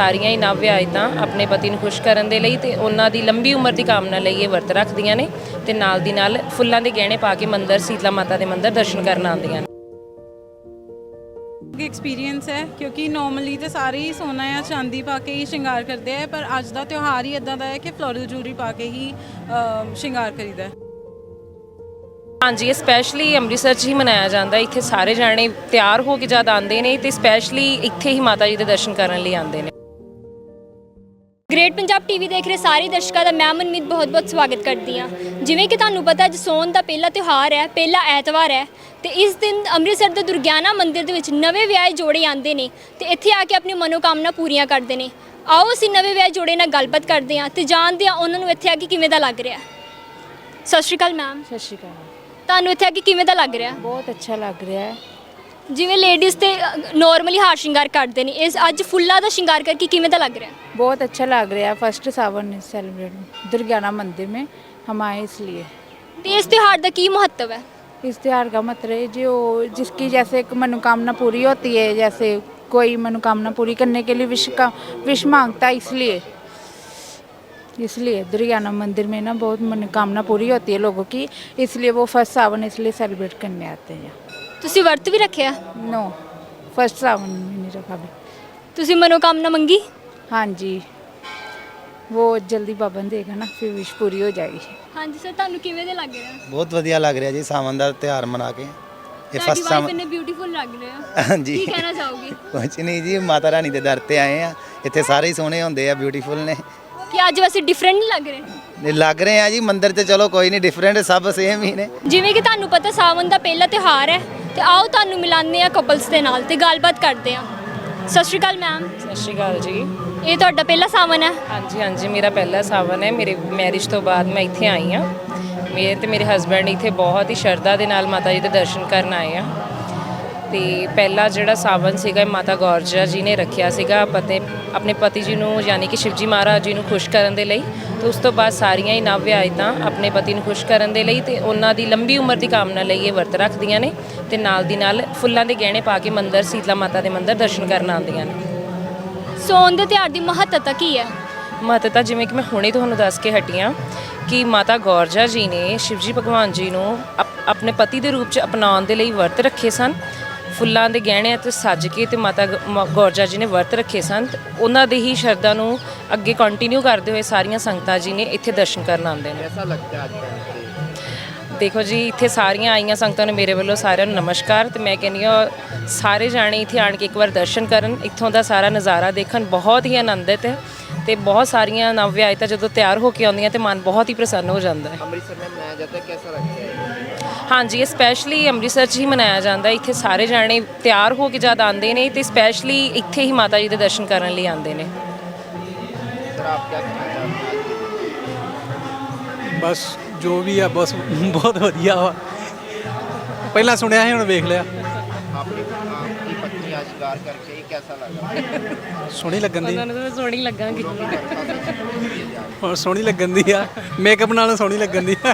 ਸਾਰੀਆਂ ਹੀ ਨਵ ਵਿਆਹਿਤਾਂ ਆਪਣੇ ਪਤੀ ਨੂੰ ਖੁਸ਼ ਕਰਨ ਦੇ ਲਈ ਤੇ ਉਹਨਾਂ ਦੀ ਲੰਬੀ ਉਮਰ ਦੀ ਕਾਮਨਾ ਲਈ ਇਹ ਵਰਤ ਰੱਖਦੀਆਂ ਨੇ ਤੇ ਨਾਲ ਦੀ ਨਾਲ ਫੁੱਲਾਂ ਦੇ ਗਹਿਣੇ ਪਾ ਕੇ ਮੰਦਿਰ ਸੀਤਲਾ ਮਾਤਾ ਦੇ ਮੰਦਿਰ ਦਰਸ਼ਨ ਕਰਨ ਆਉਂਦੀਆਂ ਨੇ। ਐਕਸਪੀਰੀਅੰਸ ਹੈ ਕਿਉਂਕਿ ਨਾਰਮਲੀ ਤੇ ਸਾਰੇ ਹੀ ਸੋਨਾ ਜਾਂ ਚਾਂਦੀ ਪਾ ਕੇ ਹੀ ਸ਼ਿੰਗਾਰ ਕਰਦੇ ਆ ਪਰ ਅੱਜ ਦਾ ਤਿਉਹਾਰ ਹੀ ਇਦਾਂ ਦਾ ਹੈ ਕਿ ਫਲੋਰਲ ਜੂਰੀ ਪਾ ਕੇ ਹੀ ਸ਼ਿੰਗਾਰ ਕਰੀਦਾ ਹੈ। ਹਾਂਜੀ ਇਹ ਸਪੈਸ਼ਲੀ ਅੰਮ੍ਰਿਤਸਰ 'ਚ ਹੀ ਮਨਾਇਆ ਜਾਂਦਾ। ਇੱਥੇ ਸਾਰੇ ਜਾਣੇ ਤਿਆਰ ਹੋ ਕੇ ਜਦ ਆਉਂਦੇ ਨੇ ਤੇ ਸਪੈਸ਼ਲੀ ਇੱਥੇ ਹੀ ਮਾਤਾ ਜੀ ਦੇ ਦਰਸ਼ਨ ਕਰਨ ਲਈ ਆਉਂਦੇ ਨੇ। ਗ੍ਰੇਟ ਪੰਜਾਬ ਟੀਵੀ ਦੇਖ ਰਹੇ ਸਾਰੇ ਦਰਸ਼ਕਾਂ ਦਾ ਮੈਂ ਮਨਮੀਤ ਬਹੁਤ-ਬਹੁਤ ਸਵਾਗਤ ਕਰਦੀ ਹਾਂ। ਜਿਵੇਂ ਕਿ ਤੁਹਾਨੂੰ ਪਤਾ ਅੱਜ ਸੋਨ ਦਾ ਪਹਿਲਾ ਤਿਉਹਾਰ ਹੈ ਪਹਿਲਾ ਐਤਵਾਰ ਹੈ ਤੇ ਇਸ ਦਿਨ ਅੰਮ੍ਰਿਤਸਰ ਦੇ ਦੁਰਗਿਆਨਾ ਮੰਦਿਰ ਦੇ ਵਿੱਚ ਨਵੇਂ ਵਿਆਹੇ ਜੋੜੇ ਆਉਂਦੇ ਨੇ ਤੇ ਇੱਥੇ ਆ ਕੇ ਆਪਣੀ ਮਨੋਕਾਮਨਾ ਪੂਰੀਆਂ ਕਰਦੇ ਨੇ। ਆਓ ਅਸੀਂ ਨਵੇਂ ਵਿਆਹੇ ਜੋੜੇ ਨਾਲ ਗੱਲਬਾਤ ਕਰਦੇ ਹਾਂ ਤੇ ਜਾਣਦੇ ਹਾਂ ਉਹਨਾਂ ਨੂੰ ਇੱਥੇ ਆ ਕੇ ਕਿਵੇਂ ਦਾ ਲੱਗ ਰਿਹਾ ਸਤਿ ਸ਼੍ਰੀ ਅਕਾਲ ਮੈਮ। ਸਤਿ ਸ਼੍ਰੀ ਅਕਾਲ। ਤੁਹਾਨੂੰ ਇੱਥੇ ਆ ਕੇ ਕਿਵੇਂ ਦਾ ਲੱਗ ਰਿਹਾ ਬਹੁਤ ਅੱਛਾ ਲੱਗ ਰਿਹਾ ਹੈ। ਜਿਵੇਂ ਲੇਡੀਜ਼ ਤੇ ਨਾਰਮਲੀ ਹਾਰ ਸ਼ਿੰਗਾਰ ਕਰਦੇ ਨੇ ਇਸ ਅੱਜ ਫੁੱਲਾਂ ਦਾ ਸ਼ਿੰਗਾਰ ਕਰਕੇ ਕਿਵੇਂ ਦਾ ਲੱਗ ਰਿਹਾ बहुत अच्छा लग रहा है फर्स्ट सावन सेलिब्रेट दुर्गाना मंदिर में हम आए इसलिए ਤੇ ਇਸ ਤਿਉਹਾਰ ਦਾ ਕੀ ਮਹੱਤਵ ਹੈ इस त्यौहार का मतलब है जो जिसकी जैसे एक मनोकामना पूरी होती है जैसे कोई मनोकामना पूरी करने के लिए विश का विश मांगता है इसलिए इसलिए दुर्गाना मंदिर में ना बहुत मनोकामना पूरी होती है लोगों की इसलिए वो फर्स्ट सावन इसलिए सेलिब्रेट करने आते हैं ਤੁਸੀਂ ਵਰਤ ਵੀ ਰੱਖਿਆ नो फर्स्ट सावन में नहीं रखा भी ਤੁਸੀਂ ਮਨੋਕਾਮਨਾ ਮੰਗੀ हाँ जी वो जल्दी बाबन देगा ना फिर विश पूरी हो जाएगी ਹਾਂਜੀ ਸਰ ਤੁਹਾਨੂੰ ਕਿਵੇਂ ਦੇ ਲੱਗ ਰਿਹਾ ਬਹੁਤ ਵਧੀਆ ਲੱਗ ਰਿਹਾ ਜੀ ਸਾਵਨ ਦਾ ਤਿਉਹਾਰ ਮਨਾ ਕੇ ਇਹ ਤੁਹਾਡੀ ਫਸਟ ਵਾਈਫ ਸਾਵਨ ਇੰਨੇ ਬਿਊਟੀਫੁਲ ਲੱਗ ਰਹੇ ਆ ਹਾਂਜੀ ਕੀ ਕਹਿਣਾ ਚਾਹੋਗੇ ਕੁਛ ਨਹੀਂ ਜੀ ਮਾਤਾ ਰਾਣੀ ਦੇ ਦਰ ਤੇ ਆਏ ਆ ਇੱਥੇ ਸਾਰੇ ਹੀ ਸੋਹਣੇ ਹੁੰਦੇ ਆ ਬਿਊਟੀਫੁਲ ਨੇ ਕਿ ਅੱਜ ਵੈਸੇ ਡਿਫਰੈਂਟ ਨਹੀਂ ਲੱਗ ਰਹੇ ਨੇ ਲੱਗ ਰਹੇ ਆ ਜੀ ਮੰਦਿਰ ਤੇ ਚਲੋ ਕੋਈ ਨਹੀਂ ਡਿਫਰੈਂਟ ਸਭ ਸੇਮ ਹੀ ਨੇ ਜਿਵੇਂ ਕਿ ਤੁਹਾਨੂੰ ਪਤਾ ਸਾਵਨ ਦਾ ਪਹਿਲਾ ਤਿਉਹਾਰ ਹੈ ਤੇ ਆਓ ਤੁਹਾਨੂੰ ਮਿਲਾਉਂਦੇ ਆ ਕਪਲਸ ਦੇ ਨਾਲ ਤੇ ਗੱਲਬਾਤ ਕਰਦੇ ਆ ਸਤਿ ਸ਼੍ਰੀ ਅਕਾਲ ਮੈਮ ਸਤਿ ਸ਼੍ਰੀ ਅਕਾਲ ਜੀ। ਇਹ ਤੁਹਾਡਾ ਪਹਿਲਾ ਸਾਵਨ ਹੈ? ਹਾਂਜੀ ਹਾਂਜੀ ਮੇਰਾ ਪਹਿਲਾ ਸਾਵਨ ਹੈ। ਮੇਰੇ ਮੈਰਿਜ ਤੋਂ ਬਾਅਦ ਮੈਂ ਇੱਥੇ ਆਈ ਹਾਂ। ਮੇਰੇ ਤੇ ਮੇਰੇ ਹਸਬੰਡ ਇੱਥੇ ਬਹੁਤ ਹੀ ਸ਼ਰਧਾ ਦੇ ਨਾਲ ਮਾਤਾ ਜੀ ਦੇ ਦਰਸ਼ਨ ਕਰਨ ਆਏ ਆ ਤੇ ਪਹਿਲਾ ਜਿਹੜਾ ਸਾਵਨ ਸੀਗਾ ਇਹ ਮਾਤਾ ਗੌਰਜਾ ਜੀ ਨੇ ਰੱਖਿਆ ਸੀਗਾ। ਪਤੇ ਆਪਣੇ ਪਤੀ ਜੀ ਨੂੰ ਯਾਨੀ ਕਿ ਸ਼ਿਵਜੀ ਮਹਾਰਾਜ ਜੀ ਨੂੰ ਖੁਸ਼ ਕਰਨ ਦੇ ਲਈ। ਤੇ ਉਸ ਤੋਂ ਬਾਅਦ ਸਾਰੀਆਂ ਹੀ ਨਵ ਵਿਆਹਿਤਾਂ ਆਪਣੇ ਪਤੀ ਨੂੰ ਖੁਸ਼ ਕਰਨ ਦੇ ਲਈ ਤੇ ਉਹਨਾਂ ਦੀ ਲੰਬੀ ਉਮਰ ਦੀ ਕਾਮਨਾ ਲਈ ਇਹ ਵਰਤ ਰੱਖਦੀਆਂ ਨੇ ਤੇ ਨਾਲ ਦੀ ਨਾਲ ਫੁੱਲਾਂ ਦੇ ਗਹਿਣੇ ਪਾ ਕੇ ਮੰਦਿਰ ਸੀਤਲਾ ਮਾਤਾ ਦੇ ਮੰਦਿਰ ਦਰਸ਼ਨ ਕਰਨ ਆਉਂਦੀਆਂ ਨੇ। ਸੋਨ ਦੇ ਤਿਉਹਾਰ ਦੀ ਮਹੱਤਤਾ ਕੀ ਹੈ? ਮਹੱਤਤਾ ਜਿਵੇਂ ਕਿ ਮੈਂ ਹੁਣੇ ਤੁਹਾਨੂੰ ਦੱਸ ਕੇ ਹਟੀ ਹਾਂ ਕਿ ਮਾਤਾ ਗੌਰਜਾ ਜੀ ਨੇ ਸ਼ਿਵਜੀ ਭਗਵਾਨ ਜੀ ਨੂੰ ਆਪਣੇ ਪਤੀ ਦੇ ਰੂਪ ਚ ਅਪਣਾਉਣ ਦੇ ਲਈ ਵਰਤ ਰੱਖੇ ਸਨ। ਫੁੱਲਾਂ ਦੇ ਗਹਿਣਿਆਂ ਤੇ ਸੱਜ ਕੇ ਤੇ ਮਾਤਾ ਗ- ਮ- ਗੌਰਜਾ ਜੀ ਨੇ ਵਰਤ ਰੱਖੇ ਸਨ। ਤੇ ਉਹਨਾਂ ਦੇ ਹੀ ਸ਼ਰਧਾ ਨੂੰ ਅੱਗੇ ਕੰਟੀਨਿਊ ਕਰਦੇ ਹੋਏ ਸਾਰੀਆਂ ਸੰਗਤਾਂ ਜੀ ਨੇ ਇੱਥੇ ਦਰਸ਼ਨ ਕਰਨ ਆਉਂਦੇ ਨੇ। ਐਸਾ ਲੱਗਦਾ ਅੱਜ ਦੇਖੋ ਜੀ ਇੱਥੇ ਸਾਰੀਆਂ ਆਈਆਂ ਸੰਗਤਾਂ ਨੂੰ ਮੇਰੇ ਵੱਲੋਂ ਸਾਰਿਆਂ ਨੂੰ ਨਮਸਕਾਰ ਤੇ ਮੈਂ ਕਹਿੰਦੀ ਹਾਂ ਸਾਰੇ ਜਾਣੇ ਇੱਥੇ ਆਣ ਕੇ ਇੱਕ ਵਾਰ ਦਰਸ਼ਨ ਕਰਨ ਇੱਥੋਂ ਦਾ ਸਾਰਾ ਨਜ਼ਾਰਾ ਦੇਖਣ ਬਹੁਤ ਹੀ ਆਨੰਦਿਤ ਹੈ ਤੇ ਬਹੁਤ ਸਾਰੀਆਂ ਨਵ ਵਿਆਹਿਤਾ ਜਦੋਂ ਤਿਆਰ ਹੋ ਕੇ ਆਉਂਦੀਆਂ ਤੇ ਮਨ ਬਹੁਤ ਹੀ ਪ੍ਰਸੰਨ ਹੋ ਜਾਂਦਾ ਹੈ ਅੰਮ੍ਰਿਤਸਰ में मनाया जाता है कैसा लगता है ਹਾਂਜੀ ਇਹ ਸਪੈਸ਼ਲੀ ਅੰਮ੍ਰਿਤਸਰ 'ਚ ਹੀ ਮਨਾਇਆ ਜਾਂਦਾ ਹੈ। ਇੱਥੇ ਸਾਰੇ ਜਾਣੇ ਤਿਆਰ ਹੋ ਕੇ ਜਦ ਆਉਂਦੇ ਨੇ ਤੇ ਸਪੈਸ਼ਲੀ ਇੱਥੇ ਹੀ ਮਾਤਾ ਜੀ ਦੇ ਦਰਸ਼ਨ ਕਰਨ ਲਈ ਆਉਂਦੇ ਨੇ सर आप क्या कहना चाहते हैं ਬਸ ਜੋ ਵੀ ਆ ਬਸ ਬਹੁਤ ਵਧੀਆ ਵਾ ਪਹਿਲਾਂ ਸੁਣਿਆ ਸੀ ਹੁਣ ਵੇਖ ਲਿਆ आपकी आपकी पत्नी आज शिकार करके ही कैसा लगा ਸੋਹਣੀ ਲੱਗਣ ਦੀ ਉਹਨਾਂ ਨੂੰ ਤਾਂ ਸੋਹਣੀ ਲੱਗਾਂਗੀ ਹੁਣ ਸੋਹਣੀ ਲੱਗਣ ਦੀ ਆ ਮੇਕਅਪ ਨਾਲੋਂ ਸੋਹਣੀ ਲੱਗਣ ਦੀ ਆ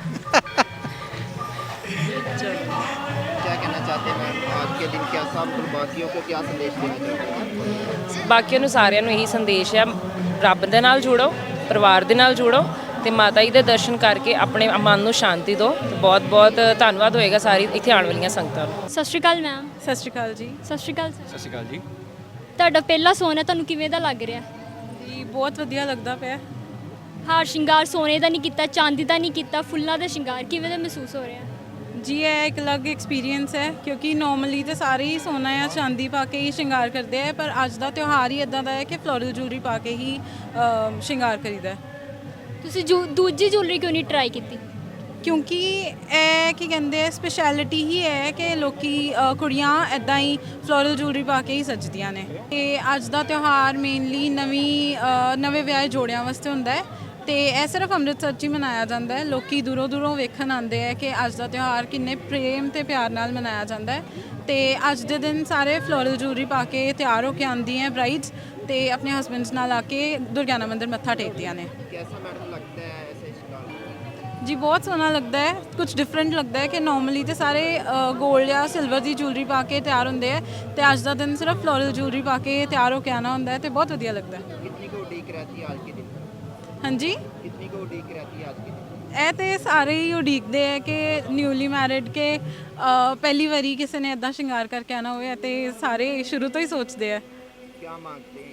क्या कहना चाहते हैं मैम आज के दिन कैसा प्रवासियों को क्या संदेश देना चाहते हैं ਬਾਕੀਆਂ ਨੂੰ ਸਾਰਿਆਂ ਨੂੰ ਇਹੀ ਸੰਦੇਸ਼ ਹੈ ਰੱਬ ਦੇ ਨਾਲ ਜੁੜੋ ਪਰਿਵਾਰ ਦੇ ਨਾਲ ਜੁੜੋ ਤੇ ਮਾਤਾ ਜੀ ਦੇ ਦਰਸ਼ਨ ਕਰਕੇ ਆਪਣੇ ਮਨ ਨੂੰ ਸ਼ਾਂਤੀ ਦਿਓ ਤੇ ਬਹੁਤ ਬਹੁਤ ਧੰਨਵਾਦ ਹੋਏਗਾ ਸਾਰੀ ਇੱਥੇ ਆਉਣ ਵਾਲੀਆਂ ਸੰਗਤਾਂ ਨੂੰ। ਸਤਿ ਸ਼੍ਰੀ ਅਕਾਲ ਮੈਮ। ਸਤਿ ਸ਼੍ਰੀ ਅਕਾਲ ਜੀ। ਸਤਿ ਸ਼੍ਰੀ ਅਕਾਲ ਸਰ। ਸਤਿ ਸ਼੍ਰੀ ਅਕਾਲ ਜੀ। ਤੁਹਾਡਾ ਪਹਿਲਾ ਸੋਨ ਹੈ ਤੁਹਾਨੂੰ ਕਿਵੇਂ ਦਾ ਲੱਗ ਰਿਹਾ? ਜੀ ਬਹੁਤ ਵਧੀਆ ਲੱਗਦਾ ਪਿਆ। ਹਾਰ ਸ਼ਿੰਗਾਰ ਸੋਨੇ ਦਾ ਨਹੀਂ ਕੀਤਾ ਚਾਂਦੀ ਦਾ ਨਹੀਂ ਕੀਤਾ ਫੁੱਲਾਂ ਦਾ ਸ਼ਿੰਗਾਰ ਕਿਵੇਂ ਦਾ ਮਹਿਸੂਸ ਹੋ ਰਿਹਾ? ਜੀ ਇਹ ਇੱਕ ਅਲੱਗ ਐਕਸਪੀਰੀਅੰਸ ਹੈ ਕਿਉਂਕਿ ਨਾਰਮਲੀ ਤੇ ਸਾਰੇ ਹੀ ਸੋਨਾ ਜਾਂ ਚਾਂਦੀ ਪਾ ਕੇ ਹੀ ਸ਼ਿੰਗਾਰ ਕਰਦੇ ਆ ਪਰ ਅੱਜ ਦਾ ਤਿਉਹਾਰ ਹੀ ਇਦਾਂ ਦਾ ਹੈ ਕਿ ਫਲੋਰਲ ਜੂਰੀ ਪਾ ਕੇ ਹੀ ਅ, ਸ਼ਿੰਗਾਰ ਕਰੀਦਾ ਹੈ। ਤੁਸੀਂ ਜੂ ਦੂਜੀ ਜੁਐਲਰੀ ਕਿਉਂ ਨਹੀਂ ਟਰਾਈ ਕੀਤੀ? ਕਿਉਂਕਿ ਇਹ ਕੀ ਕਹਿੰਦੇ ਆ ਸਪੈਸ਼ਲਿਟੀ ਹੀ ਹੈ ਕਿ ਲੋਕੀ ਅ, ਕੁੜੀਆਂ ਐਦਾਂ ਹੀ ਫਲੋਰਲ ਜੂਲਰੀ ਪਾ ਕੇ ਹੀ ਸਜਦੀਆਂ ਨੇ। ਤੇ ਅੱਜ ਦਾ ਤਿਉਹਾਰ ਮੇਨਲੀ ਨਵੀਂ ਅ, ਨਵੇਂ ਵਿਆਹੇ ਜੋੜਿਆਂ ਵਾਸਤੇ ਹੁੰਦਾ ਹੈ। ਤੇ ਇਹ ਸਿਰਫ ਅੰਮ੍ਰਿਤਸਰ 'ਚ ਹੀ ਮਨਾਇਆ ਜਾਂਦਾ ਹੈ। ਲੋਕੀ ਦੂਰੋਂ ਦੂਰੋਂ ਵੇਖਣ ਆਉਂਦੇ ਆ ਕਿ ਅੱਜ ਦਾ ਤਿਉਹਾਰ ਕਿੰਨੇ ਪ੍ਰੇਮ ਤੇ ਪਿਆਰ ਨਾਲ ਮਨਾਇਆ ਜਾਂਦਾ ਹੈ। ਤੇ ਅੱਜ ਦੇ ਦਿਨ ਸਾਰੇ ਫਲੋਰਲ ਜੂਲਰੀ ਪਾ ਕੇ ਤਿਆਰ ਹੋ ਕੇ ਆਉਂਦੀਆਂ ਬ੍ਰਾਈਡਸ ਤੇ ਆਪਣੇ ਹਸਬੰਡਸ ਨਾਲ ਆ ਕੇ ਦੁਰਗਿਆਨਾ ਮੰਦਿਰ ਮੱਥਾ ਟੇਕਦੀਆਂ ਨੇ। ਕੈਸਾ ਮੈਡਮ ਲੱਗਦਾ ਹੈ ਐਸੇ ਸ਼ਿਕਾਰ ਜੀ ਬਹੁਤ ਸੋਹਣਾ ਲੱਗਦਾ ਹੈ। ਕੁਝ ਡਿਫਰੈਂਟ ਲੱਗਦਾ ਹੈ ਕਿ ਨਾਰਮਲੀ ਤੇ ਸਾਰੇ 골ਡ ਜਾਂ ਸਿਲਵਰ ਦੀ ਜੁਐਲਰੀ ਪਾ ਕੇ ਤਿਆਰ ਹੁੰਦੇ ਆ ਤੇ ਅੱਜ ਦਾ ਦਿਨ ਸਿਰਫ ਫਲੋਰਲ ਜੁਐਲਰੀ ਪਾ ਕੇ ਤਿਆਰ ਹੋ ਕੇ ਆਣਾ ਹੁੰਦਾ ਹੈ ਤੇ ਬਹੁਤ ਵਧੀਆ ਲੱਗਦਾ ਕਿੰਨੀ ਕੋ ਉਡੀਕ ਰਹਤੀ ਅੱਜ ਕੇ ਦਿਨ ਹਾਂਜੀ? ਕਿੰਨੀ ਕੋ ਉਡੀਕ ਰਹਤੀ ਅੱਜ ਕੇ ਦਿਨ ਇਹ ਤੇ ਸਾਰੇ ਹੀ ਉਡੀਕਦੇ ਆ ਕਿ ਨਿਊਲੀ ਮੈਰਿਡ ਕੇ ਪਹਿਲੀ ਵਾਰੀ ਕਿਸੇ ਨੇ ਇਦਾਂ ਸ਼ਿੰਗਾਰ ਕਰਕੇ ਆਣਾ ਹੋਵੇ ਤੇ ਸਾਰੇ ਸ਼ੁਰੂ ਤੋਂ ਹੀ ਸੋਚਦੇ ਆ ਕੀ ਮੰਗਦੇ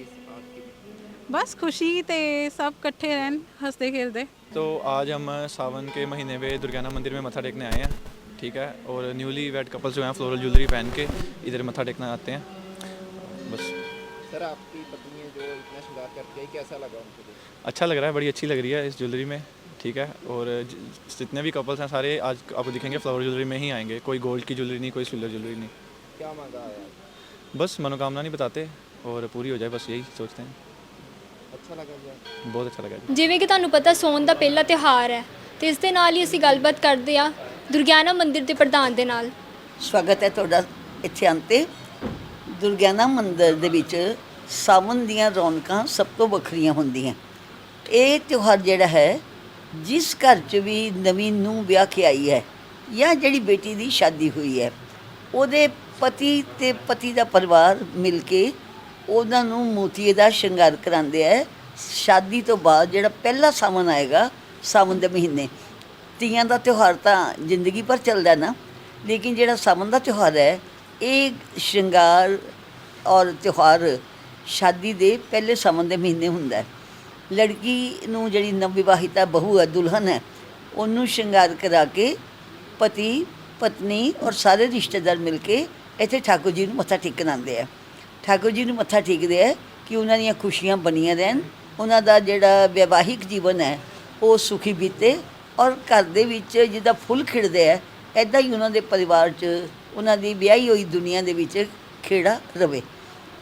बस खुशी ते सब इकट्ठे रहन हंसते खेलते तो आज हम सावन के महीने में दुर्गाना मंदिर में मत्था टेकने आए हैं ठीक है और न्यूली वेड कपल्स जो हैं फ्लोरल ज्वेलरी पहन के इधर मत्था टेकना आते हैं बस सर आपकी पत्नी जो इतना श्रृंगार करती है कैसा लगा उनको अच्छा लग रहा है बड़ी अच्छी लग रही है इस ज्वेलरी में ठीक है और जितने भी कपल्स हैं सारे आज आपको दिखेंगे फ्लावर ज्वेलरी में ही आएंगे कोई गोल्ड की ज्वेलरी नहीं कोई सिल्वर ज्वेलरी नहीं क्या मांगा है बस मनोकामना नहीं बताते और पूरी हो जाए बस यही सोचते हैं ਅੱਛਾ ਲੱਗਾ ਜੀ। ਬਹੁਤ ਅੱਛਾ ਲੱਗਾ ਜੀ। ਜਿਵੇਂ ਕਿ ਤੁਹਾਨੂੰ ਪਤਾ ਸੋਨ ਦਾ ਪਹਿਲਾ ਤਿਹਾਰ ਹੈ ਤੇ ਇਸ ਦੇ ਨਾਲ ਹੀ ਅਸੀਂ ਗੱਲਬਾਤ ਕਰਦੇ ਆ ਦੁਰਗਿਆਨਾ ਮੰਦਿਰ ਦੇ ਪ੍ਰਧਾਨ ਦੇ ਨਾਲ। ਸਵਾਗਤ ਹੈ ਤੁਹਾਡਾ ਇੱਥੇ ਅੰਤੇ ਦੁਰਗਿਆਨਾ ਮੰਦਿਰ ਦੇ ਵਿੱਚ ਸਾਵਨ ਦੀਆਂ ਰੌਣਕਾਂ ਸਭ ਤੋਂ ਵੱਖਰੀਆਂ ਹੁੰਦੀਆਂ। ਇਹ ਤਿਉਹਾਰ ਜਿਹੜਾ ਹੈ ਜਿਸ ਘਰ 'ਚ ਵੀ ਨਵੀਂ ਨੂੰ ਵਿਆਹ ਕੇ ਆਈ ਹੈ ਜਾਂ ਜਿਹੜੀ ਬੇਟੀ ਦੀ ਸ਼ਾਦੀ ਹੋਈ ਹੈ ਉਹਦੇ ਪਤੀ ਤੇ ਪਤੀ ਦਾ ਪਰਿਵਾਰ ਮਿਲ ਕੇ ਉਹਨਾਂ ਨੂੰ ਮੋਤੀਏ ਦਾ ਸ਼ਿੰਗਾਰ ਕਰਾਉਂਦੇ ਹੈ ਸ਼ਾਦੀ ਤੋਂ ਬਾਅਦ ਜਿਹੜਾ ਪਹਿਲਾ ਸਾਵਨ ਆਏਗਾ ਸਾਵਨ ਦੇ ਮਹੀਨੇ, ਤੀਆਂ ਦਾ ਤਿਉਹਾਰ ਤਾਂ ਜ਼ਿੰਦਗੀ ਭਰ ਚੱਲਦਾ ਨਾ, ਲੇਕਿਨ ਜਿਹੜਾ ਸਾਵਨ ਦਾ ਤਿਉਹਾਰ ਹੈ, ਇਹ ਸ਼ਿੰਗਾਰ ਔਰ ਤਿਉਹਾਰ ਸ਼ਾਦੀ ਦੇ ਪਹਿਲੇ ਸਾਵਨ ਦੇ ਮਹੀਨੇ ਹੁੰਦਾ ਹੈ। ਲੜਕੀ ਨੂੰ ਜਿਹੜੀ ਨਵਵਿਵਾਹਿਤਾ ਬਹੂ ਹੈ, ਦੁਲਹਨ ਹੈ, ਉਹਨੂੰ ਸ਼ਿੰਗਾਰ ਕਰਾ ਕੇ ਪਤੀ, ਪਤਨੀ ਔਰ ਸਾਰੇ ਰਿਸ਼ਤੇਦਾਰ ਮਿਲ ਕੇ ਇੱਥੇ ਠਾਕੁਰ ਜੀ ਨੂੰ ਮੱਥਾ ਟੇਕਣ ਆਉਂਦੇ ਆ। ਠਾਕੁਰ ਜੀ ਨੂੰ ਮੱਥਾ ਟੇਕਦੇ ਆ ਕਿ ਉਹਨਾਂ ਦੀਆਂ ਖੁਸ਼ੀਆਂ ਬਣੀਆਂ ਰਹਿਣ। ਉਹਨਾਂ ਦਾ ਜਿਹੜਾ ਵਿਵਾਹਿਕ ਜੀਵਨ ਹੈ, ਉਹ ਸੁਖੀ ਬੀਤੇ ਔਰ ਘਰ ਦੇ ਵਿੱਚ ਜਿੱਦਾਂ ਫੁੱਲ ਖਿੜਦੇ ਆ ਐਦਾਂ ਹੀ ਉਹਨਾਂ ਦੇ ਪਰਿਵਾਰ 'ਚ, ਉਹਨਾਂ ਦੀ ਵਿਆਹੀ ਹੋਈ ਦੁਨੀਆ ਦੇ ਵਿੱਚ ਖੇੜਾ ਰਵੇ।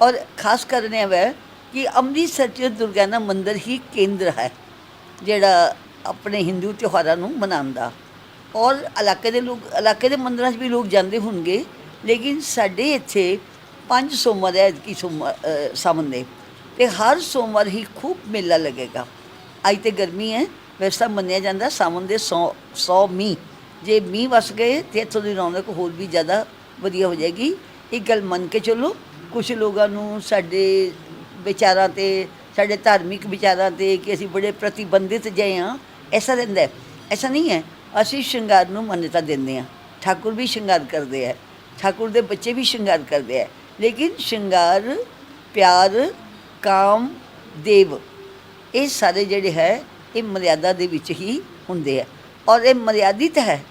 ਔਰ ਖਾਸ ਕਰਨ ਇਹ ਕਿ ਅੰਮ੍ਰਿਤਸਰ 'ਚ ਦੁਰਗਿਆਨਾ ਮੰਦਿਰ ਹੀ ਕੇਂਦਰ ਹੈ, ਜਿਹੜਾ ਆਪਣੇ ਹਿੰਦੂ ਤਿਉਹਾਰਾਂ ਨੂੰ ਮਨਾਉਂਦਾ। ਔਰ ਇਲਾਕੇ ਦੇ ਲੋਕ, ਇਲਾਕੇ ਦੇ ਮੰਦਰਾਂ 'ਚ ਵੀ ਲੋਕ ਜਾਂਦੇ ਹੋਣਗੇ, ਲੇਕਿਨ ਸਾਡੇ ਇੱਥੇ ਪੰਜ ਸੋਮਵਾਰ ਹੈ ਕਿ ਸੋਮਵਾਰ ਅ, ਦੇ ਤੇ ਹਰ ਸੋਮਵਾਰ ਹੀ ਖੂਬ ਮੇਲਾ ਲੱਗੇਗਾ। ਅੱਜ ਤੇ ਗਰਮੀ ਹੈ ਵੈਸੇ ਤਾਂ ਮੰਨਿਆ ਜਾਂਦਾ ਸਾਵਣ ਦੇ 100 100 ਮੀਂਹ। ਜੇ ਮੀਂਹ ਵਸ ਗਏ ਤੇ ਇੱਥੋਂ ਦੀ ਰੌਣਕ ਹੋਰ ਵੀ ਜ਼ਿਆਦਾ ਵਧੀਆ ਹੋ ਜਾਏਗੀ। ਇਹ ਗੱਲ ਮੰਨ ਕੇ ਚੱਲੋ ਕੁਝ ਲੋਕਾਂ ਨੂੰ ਸਾਡੇ ਵਿਚਾਰਾਂ ਤੇ ਸਾਡੇ ਧਾਰਮਿਕ ਵਿਚਾਰਾਂ ਤੇ ਕਿ ਅਸੀਂ ਬੜੇ ਪ੍ਰਤੀਬੰਧਿਤ ਜਿਹੇ ਹਾਂ ਐਸਾ ਰਹਿੰਦਾ ਐਸਾ ਨਹੀਂ ਹੈ ਅਸੀਂ ਸ਼ਿੰਗਾਰ ਨੂੰ ਮਾਨਤਾ ਦਿੰਦੇ ਹਾਂ। ਠਾਕੁਰ ਵੀ ਸ਼ਿੰਗਾਰ ਕਰਦੇ ਆ ਠਾਕੁਰ ਦੇ ਬੱਚੇ ਵੀ ਸ਼ਿੰਗਾਰ ਕਰਦੇ ਆ ਲੇਕਿਨ ਸ਼ਿੰਗਾਰ, ਪਿਆਰ, ਕਾਮ, ਦੇਵ, ਇਹ ਸਾਰੇ ਜਿਹੜੇ ਹੈ, ਇਹ ਮਰਿਆਦਾ ਦੇ ਵਿੱਚ ਹੀ ਹੁੰਦੇ ਆ। ਔਰ ਇਹ ਮਰਿਆਦਿਤ ਹੈ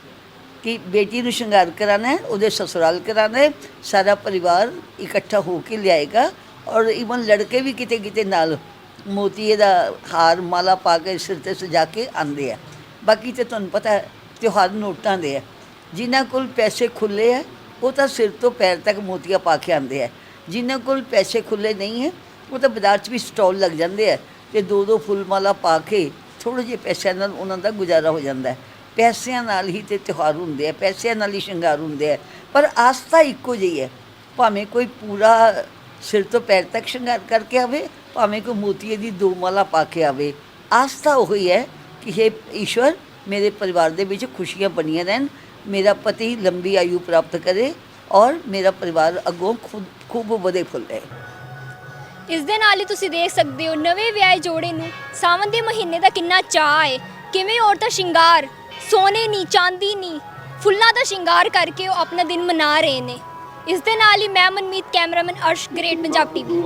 ਕਿ ਬੇਟੀ ਨੂੰ ਸ਼ਿੰਗਾਰ ਕਰਾਣਾ ਹੈ, ਉਹਦੇ ਸਸੁਰਾਲ ਕਰਾਣਾ ਹੈ, ਸਾਰਾ ਪਰਿਵਾਰ ਇਕੱਠਾ ਹੋ ਕੇ ਲਿਆਏਗਾ। ਔਰ ਇਵਨ ਲੜਕੇ ਵੀ ਕਿਤੇ ਕਿਤੇ ਨਾਲ ਮੋਤੀਏ ਦਾ ਹਾਰ ਮਾਲਾ ਪਾ ਕੇ ਸਿਰ ਤੇ ਸਜਾ ਕੇ ਆਉਂਦੇ ਆ। ਬਾਕੀ ਤੇ ਤੁਹਾਨੂੰ ਪਤਾ ਤਿਉਹਾਰ ਨੋਟਾਂ ਦੇ ਆ। ਜਿਨ੍ਹਾਂ ਕੋਲ ਪੈਸੇ ਖੁੱਲੇ ਆ ਉਹ ਤਾਂ ਸਿਰ ਤੋਂ ਪੈਰ ਤੱਕ ਮੋਤੀਆਂ ਪਾ ਕੇ ਆਉਂਦੇ ਆ। ਜਿਨ੍ਹਾਂ ਕੋਲ ਪੈਸੇ ਖੁੱਲੇ ਨਹੀਂ ਹੈ, ਉਹ ਤਾਂ ਬਾਜ਼ਾਰ 'ਚ ਵੀ ਸਟਾਲ ਲੱਗ ਜਾਂਦੇ ਆ ਤੇ ਦੋ ਦੋ ਫੁੱਲ ਮਾਲਾ ਪਾ ਕੇ ਥੋੜ੍ਹੇ ਜਿਹੇ ਪੈਸਿਆਂ ਨਾਲ ਉਹਨਾਂ ਦਾ ਗੁਜ਼ਾਰਾ ਹੋ ਜਾਂਦਾ ਹੈ। ਪੈਸਿਆਂ ਨਾਲ ਹੀ ਤੇ ਤਿਉਹਾਰ ਹੁੰਦੇ ਆ, ਪੈਸਿਆਂ ਨਾਲ ਹੀ ਸ਼ਿੰਗਾਰ ਹੁੰਦੇ ਆ। ਪਰ ਆਸਥਾ ਇੱਕੋ ਜਿਹੀ ਹੈ। ਭਾਵੇਂ ਕੋਈ ਪੂਰਾ ਸਿਰ ਤੋਂ ਪੈਰ ਤੱਕ ਸ਼ਿੰਗਾਰ ਕਰਕੇ ਆਵੇ, ਭਾਵੇਂ ਕੋਈ ਮੋਤੀਏ ਦੀ ਦੋ ਮਾਲਾ ਪਾ ਕੇ ਆਵੇ। ਆਸਥਾ ਉਹੀ ਹੈ ਕਿ हे ਈਸ਼ਵਰ, ਮੇਰੇ ਪਰਿਵਾਰ ਦੇ ਵਿੱਚ ਖੁਸ਼ੀਆਂ ਬਣੀਆਂ ਰਹਿਣ ਮੇਰਾ ਪਤੀ ਲੰਬੀ ਆਯੂ ਪ੍ਰਾਪਤ ਕਰੇ ਔਰ ਮੇਰਾ ਪਰਿਵਾਰ ਅੱਗੋਂ ਖੁਦ ਖੂਬ ਵਧੇ ਫੁੱਲੇ ਇਸ ਦੇ ਨਾਲ ਹੀ ਤੁਸੀਂ ਦੇਖ ਸਕਦੇ ਹੋ ਨਵੇਂ ਵਿਆਹੇ ਜੋੜੇ ਨੂੰ ਸਾਵਣ ਦੇ ਮਹੀਨੇ ਦਾ ਕਿੰਨਾ ਚਾਅ ਹੈ ਕਿਵੇਂ ਔਰਤਾਂ ਸ਼ਿੰਗਾਰ ਸੋਨੇ ਨਹੀਂ ਚਾਂਦੀ ਨਹੀਂ ਫੁੱਲਾਂ ਦਾ ਸ਼ਿੰਗਾਰ ਕਰਕੇ ਉਹ ਆਪਣਾ ਦਿਨ ਮਨਾ ਰਹੇ ਨੇ ਇਸ ਦੇ ਨਾਲ ਹੀ ਮੈਂ Manmeet cameraman Arsh great Punjab TV